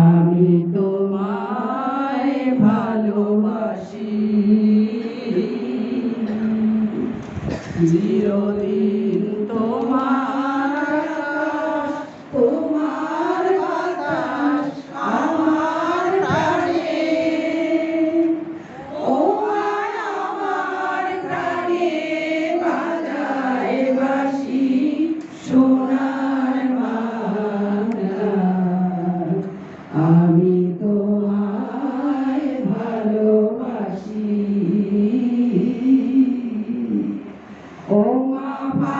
আমি তোমায় ভালোবাসি। চিরদিন Om